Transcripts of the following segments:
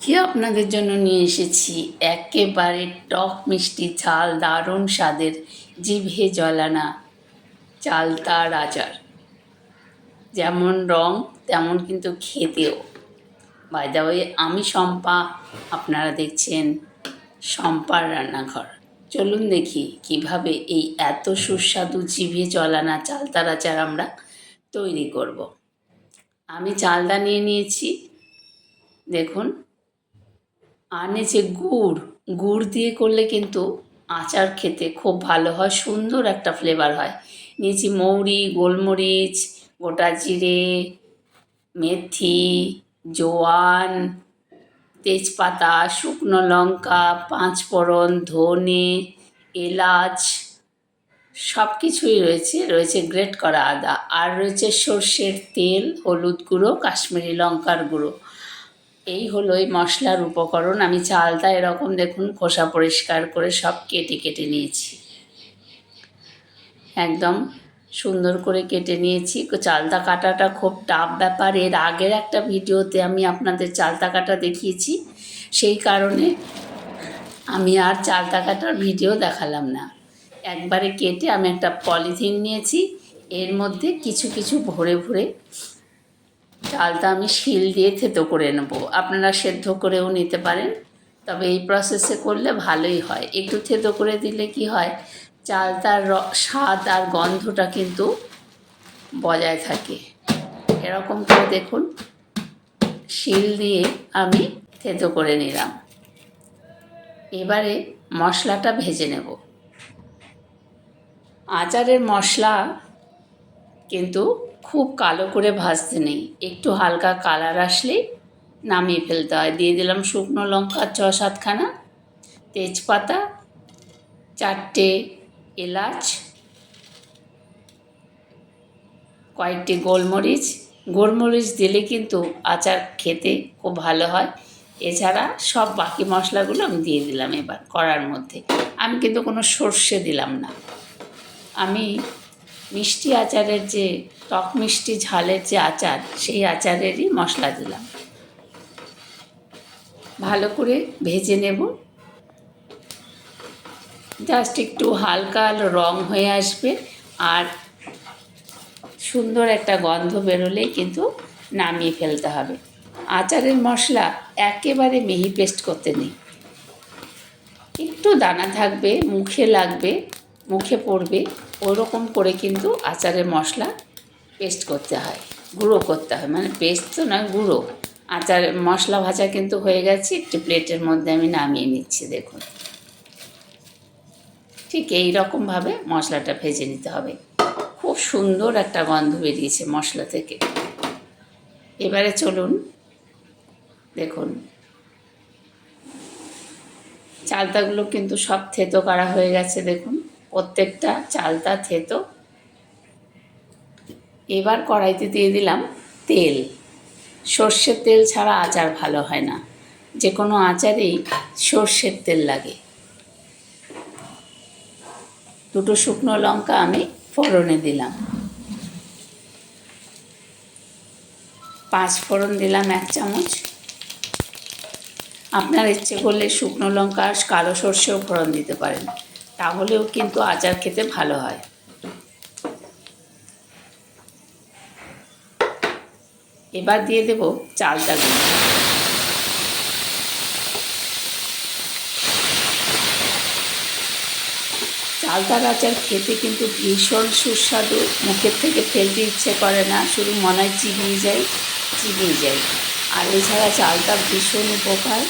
আজকে আপনাদের জন্য নিয়ে এসেছি একেবারে টক মিষ্টি ঝাল দারুণ স্বাদের জিভে জলানা চালতার আচার। যেমন রং, তেমন কিন্তু খেতেও। বাই দা ওয়ে আমি শম্পা, আপনারা দেখছেন শম্পার রান্নাঘর। চলুন দেখি কীভাবে এই এত সুস্বাদু জিভে জলানা চালতার আচার আমরা তৈরি করব। আমি চালদা নিয়ে নিয়েছি। দেখুন আর নিচে গুড়। গুড় দিয়ে করলে কিন্তু আচার খেতে খুব ভালো হয়, সুন্দর একটা ফ্লেভার হয়। নিয়েছি মৌরি, গোলমরিচ, গোটা জিরে, মেথি, জোয়ান, তেজপাতা, শুকনো লঙ্কা পাঁচফোড়ন ধনে, এলাচ সব কিছুই রয়েছে। রয়েছে গ্রেট করা আদা। আর রয়েছে সর্ষের তেল, হলুদ গুঁড়ো, কাশ্মীরি লঙ্কার গুঁড়ো। এই হলো এই মশলার উপকরণ। আমি চালটা এরকম দেখুন, খোসা পরিষ্কার করে সব কেটে কেটে নিয়েছি। একদম সুন্দর করে কেটে নিয়েছি। চালতা কাটাটা খুব টাফ ব্যাপার। এর আগের একটা ভিডিওতে আমি আপনাদের চালতা কাটা দেখিয়েছি। সেই কারণে আমি আর চালতা কাটার ভিডিও দেখালাম না। একবারে কেটে আমি একটা পলিথিন নিয়েছি। এর মধ্যে কিছু কিছু ভরে ভরে চালটা আমি শিল দিয়ে থেতো করে নেব। আপনারা সেদ্ধ করেও নিতে পারেন, তবে এই প্রসেসে করলে ভালোই হয়। একটু থেতো করে দিলে কি হয়, চালটার স্বাদ আর গন্ধটা কিন্তু বজায় থাকে। এরকম করে দেখুন, শিল দিয়ে আমি থেতো করে নিলাম। এবারে মশলাটা ভেজে নেব। আচারের মশলা কিন্তু খুব কালো করে ভাজতে নেই। একটু হালকা কালার আসলেই নামিয়ে ফেলতে হয়। দিয়ে দিলাম শুকনো লঙ্কা ছ সাতখানা, তেজপাতা চারটে এলাচ, কয়েকটি গোলমরিচ। গোলমরিচ দিলে কিন্তু আচার খেতে খুব ভালো হয়। এছাড়া সব বাকি মশলাগুলো আমি দিয়ে দিলাম এবার করার মধ্যে। আমি কিন্তু কোনো সর্ষে দিলাম না। আমি মিষ্টি আচারের যে, টক মিষ্টি ঝালের যে আচার, সেই আচারেরই মশলা দিলাম। ভালো করে ভেজে নেব। জাস্ট একটু হালকা রং হয়ে আসবে আর সুন্দর একটা গন্ধ বেরোলেই কিন্তু নামিয়ে ফেলতে হবে। আচারের মশলা একেবারে মিহি পেস্ট করতে নেই। একটু দানা থাকবে, মুখে লাগবে, মুখে পড়বে। ওরকম করে কিন্তু আচারের মশলা পেস্ট করতে হয়, গুঁড়ো করতে হয়। মানে পেস্ট তো নয়, গুঁড়ো। আচার, মশলা ভাজা কিন্তু হয়ে গেছে, একটি প্লেটের মধ্যে আমি নামিয়ে নিচ্ছি, দেখুন। ঠিক এই রকমভাবে মশলাটা ভেজে নিতে হবে। খুব সুন্দর একটা গন্ধ বেরিয়েছে মশলা থেকে। এবারে চলুন, দেখুন। চালতাগুলো কিন্তু সব থেতো করা হয়ে গেছে, দেখুন। প্রত্যেকটা চালতা থেতো। এবার কড়াইতে দিয়ে দিলাম তেল। সর্ষের তেল ছাড়া আচার ভালো হয় না। যে কোনো আচারেই সর্ষের তেল লাগে। দুটো শুকনো লঙ্কা আমি ফোড়নে দিলাম। পাঁচ ফোড়ন দিলাম এক চামচ। আপনার ইচ্ছে করলে শুকনো লঙ্কা কালো সর্ষেও ফোড়ন দিতে পারেন। তাহলেও কিন্তু আচার খেতে ভালো হয়। এবার দিয়ে দেব চালটা গুঁড়ো আচার খেতে কিন্তু ভীষণ সুস্বাদু, মুখের থেকে ফেলতে ইচ্ছে করে না, শুধু মনে হয় চিবিয়ে যায় চিবিয়ে যায়। আর এছাড়া চালটা ভীষণ উপকার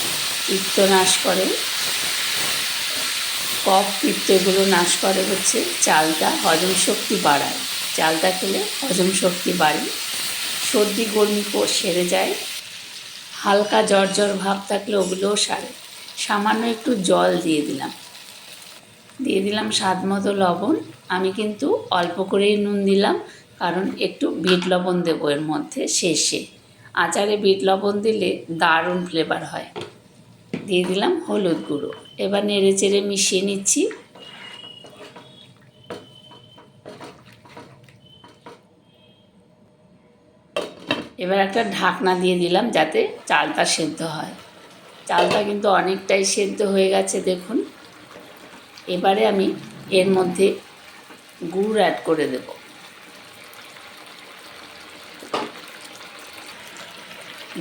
পিত্ত করে। কফ পিত্ত এগুলো নাশ করে হচ্ছে চালটা হজম শক্তি বাড়ায়। চালটা খেলে হজম শক্তি বাড়ে, সর্দি, গরমি সেরে যায়, হালকা জ্বর জ্বর ভাব থাকলে ওগুলোও সারে। সামান্য একটু জল দিয়ে দিলাম। দিয়ে দিলাম স্বাদ মতো লবণ। আমি কিন্তু অল্প করেই নুন দিলাম, কারণ একটু বিট লবণ দেবো এর মধ্যে শেষে। আচারে বিট লবণ দিলে দারুণ ফ্লেভার হয়। দিয়ে দিলাম হলুদ গুঁড়ো। এবার নেড়ে চেড়ে মিশিয়ে নিচ্ছি। এবার একটা ঢাকনা দিয়ে দিলাম যাতে চালটা সেদ্ধ হয়। চালটা কিন্তু অনেকটাই সেদ্ধ হয়ে গেছে, দেখুন। এবারে আমি এর মধ্যে গুড় অ্যাড করে দেব।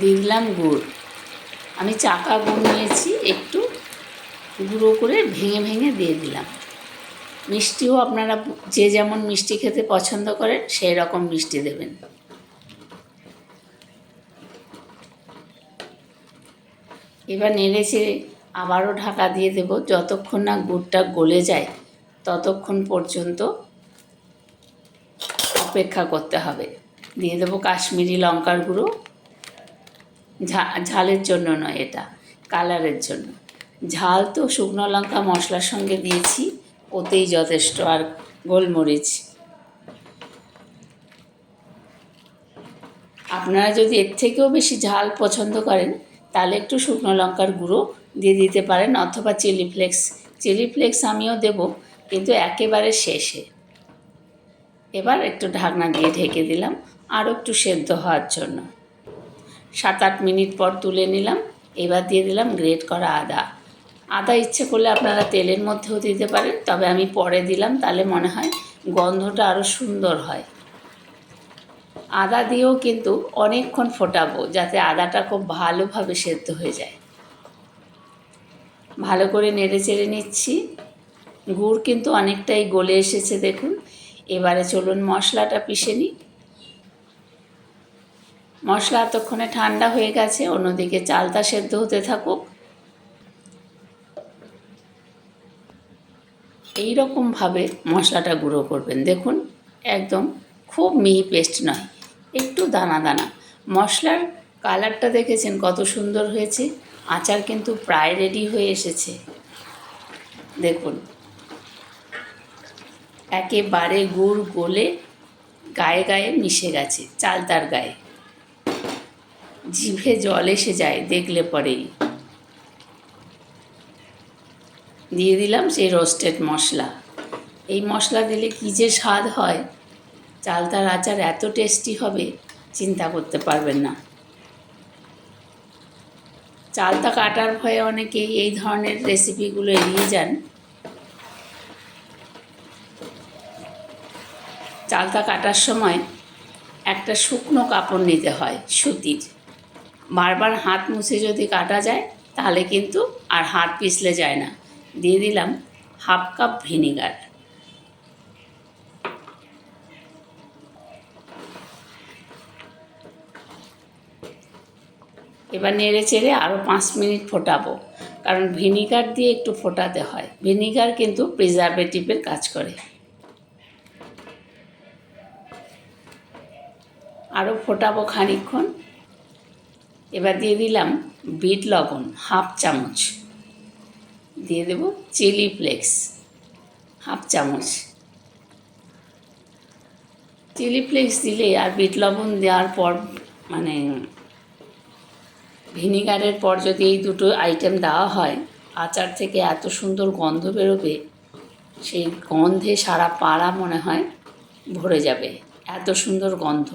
দিয়ে দিলাম গুড়। আমি চাকা গুড় নিয়েছি একটু। গুঁড়ো করে ভেঙে ভেঙে দিয়ে দিলাম। মিষ্টিও আপনারা যে যেমন মিষ্টি খেতে পছন্দ করেন, সেই রকম মিষ্টি দেবেন। এবার নেড়ে চেড়ে আবারও ঢাকা দিয়ে দেব। যতক্ষণ না গুড়টা গলে যায়, ততক্ষণ পর্যন্ত অপেক্ষা করতে হবে। দিয়ে দেবো কাশ্মীরি লঙ্কার গুঁড়ো। ঝা, ঝালের জন্য নয় এটা, কালারের জন্য। ঝাল তো শুকনো লঙ্কা মশলার সঙ্গে দিয়েছি, ওতেই যথেষ্ট। আর গোলমরিচ। আপনারা যদি এর থেকেও বেশি ঝাল পছন্দ করেন, তাহলে একটু শুকনো লঙ্কার গুঁড়ো দিয়ে দিতে পারেন, অথবা চিলি ফ্লেক্স। চিলি ফ্লেক্স আমিও দেব, কিন্তু একেবারে শেষে। এবার একটু ঢাকনা দিয়ে ঢেকে দিলাম আরও একটু সেদ্ধ হওয়ার জন্য। সাত আট মিনিট পর তুলে নিলাম, এবার দিয়ে দিলাম গ্রেট করা আদা। আদা ইচ্ছে করলে আপনারা তেলের মধ্যেও দিতে পারেন, তবে আমি পরে দিলাম, তাহলে মনে হয় গন্ধটা আরও সুন্দর হয়। আদা দিয়েও কিন্তু অনেকক্ষণ ফোটাবো, যাতে আদাটা খুব ভালোভাবে সেদ্ধ হয়ে যায়। ভালো করে নেড়ে চেড়ে নিচ্ছি। গুড় কিন্তু অনেকটাই গলে এসেছে, দেখুন। এবারে চলুন মশলাটা পিষে নিই। মশলা এতক্ষণে ঠান্ডা হয়ে গেছে, অন্যদিকে চালটা সেদ্ধ হতে থাকুক। এই রকমভাবে মশলাটা গুঁড়ো করবেন। দেখুন, একদম খুব মিহি পেস্ট নয়, একটু দানা দানা। মশলার কালারটা দেখেছেন কত সুন্দর হয়েছে, আচার কিন্তু প্রায় রেডি হয়ে এসেছে। দেখুন, একেবারে গুড় গলে গায়ে গায়ে মিশে গেছে, চালতার গায়ে। জিভে জল এসে যায়, দেখলে পরেই। দিয়ে দিলাম সেই রোস্টেড মশলা। এই মশলা দিলে কী যে স্বাদ হয়, চালতার আচার এত টেস্টি হবে, চিন্তা করতে পারবেন না। চালতা কাটার ভয়ে অনেকেই এই ধরনের রেসিপিগুলো এড়িয়ে যান। চালতা কাটার সময় একটা শুকনো কাপড় নিতে হয়, সুতির। বারবার হাত মুছে যদি কাটা যায়, তাহলে কিন্তু আর হাত পিছলে যায় না। দিয়ে দিলাম হাফ কাপ ভিনিগার। এবার নেড়ে চেড়ে আরও পাঁচ মিনিট ফোটাবো, কারণ ভিনিগার দিয়ে একটু ফোটাতে হয়। ভিনিগার কিন্তু প্রিজারভেটিভের কাজ করে। আরও ফোটাবো খানিক্ষণ এবার দিয়ে দিলাম বিট লবণ, হাফ চামচ। দিয়ে দেব চিলি ফ্লেক্স হাফ চামচ। চিলি ফ্লেক্স দিলে আর বিট লবণ দেওয়ার পর মানে ভিনিগারের পর যদি এই দুটো আইটেম দেওয়া হয়, আচার থেকে এত সুন্দর গন্ধ বেরোবে, সেই গন্ধে সারা পাড়া মনে হয় ভরে যাবে, এত সুন্দর গন্ধ।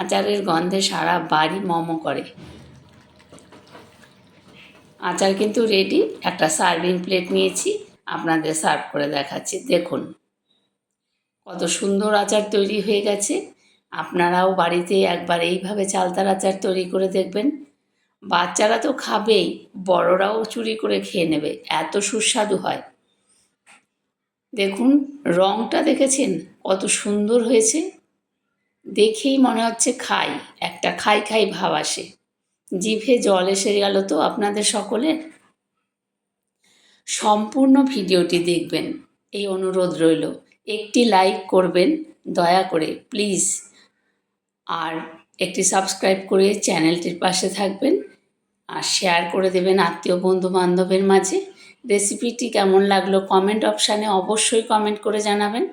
আচারের গন্ধে সারা বাড়ি মম করে। আচার কিন্তু রেডি একটা সার্ভিং প্লেট নিয়েছি, আপনাদের সার্ভ করে দেখাচ্ছি। দেখুন, কত সুন্দর আচার তৈরি হয়ে গেছে। আপনারাও বাড়িতে একবার এইভাবে চালতার আচার তৈরি করে দেখবেন। বাচ্চারা তো খাবেই, বড়রাও চুরি করে খেয়ে নেবে, এত সুস্বাদু হয়। দেখুন রঙটা দেখেছেন? কত সুন্দর হয়েছে। দেখেই মনে হচ্ছে খাই, একটা খাই খাই ভাব আসে। জিভে জল এসে গেল তো আপনাদের সকলের? সম্পূর্ণ ভিডিওটি দেখবেন, এই অনুরোধ রইল। একটি লাইক করবেন, দয়া করে প্লিজ। আর একটি সাবস্ক্রাইব করে চ্যানেলটির পাশে থাকবেন আর শেয়ার করে দেবেন আত্মীয় বন্ধু বান্ধবের মাঝে। রেসিপিটি কেমন লাগল কমেন্ট অপশানে অবশ্যই কমেন্ট করে জানাবেন।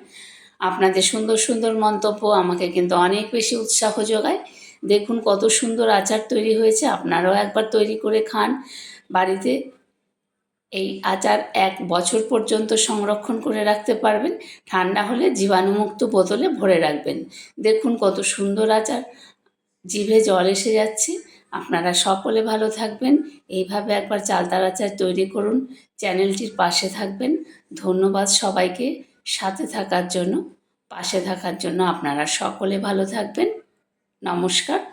আপনাদের সুন্দর সুন্দর মন্তব্য আমাকে কিন্তু অনেক বেশি উৎসাহ যোগায়। দেখুন কত সুন্দর আচার তৈরি হয়েছে, আপনারাও একবার তৈরি করে খান। বাড়িতে এই আচার এক বছর পর্যন্ত সংরক্ষণ করে রাখতে পারবেন, ঠান্ডা হলে জীবাণুমুক্ত বোতলে ভরে রাখবেন। দেখুন কত সুন্দর আচার, জিভে জল এসে যাচ্ছে। আপনারা সকলে ভালো থাকবেন, এইভাবে একবার চালতার আচার তৈরি করুন, চ্যানেলটির পাশে থাকবেন। ধন্যবাদ সবাইকে, সাথে থাকার জন্য, পাশে থাকার জন্য আপনারা সকলে ভালো থাকবেন। নমস্কার।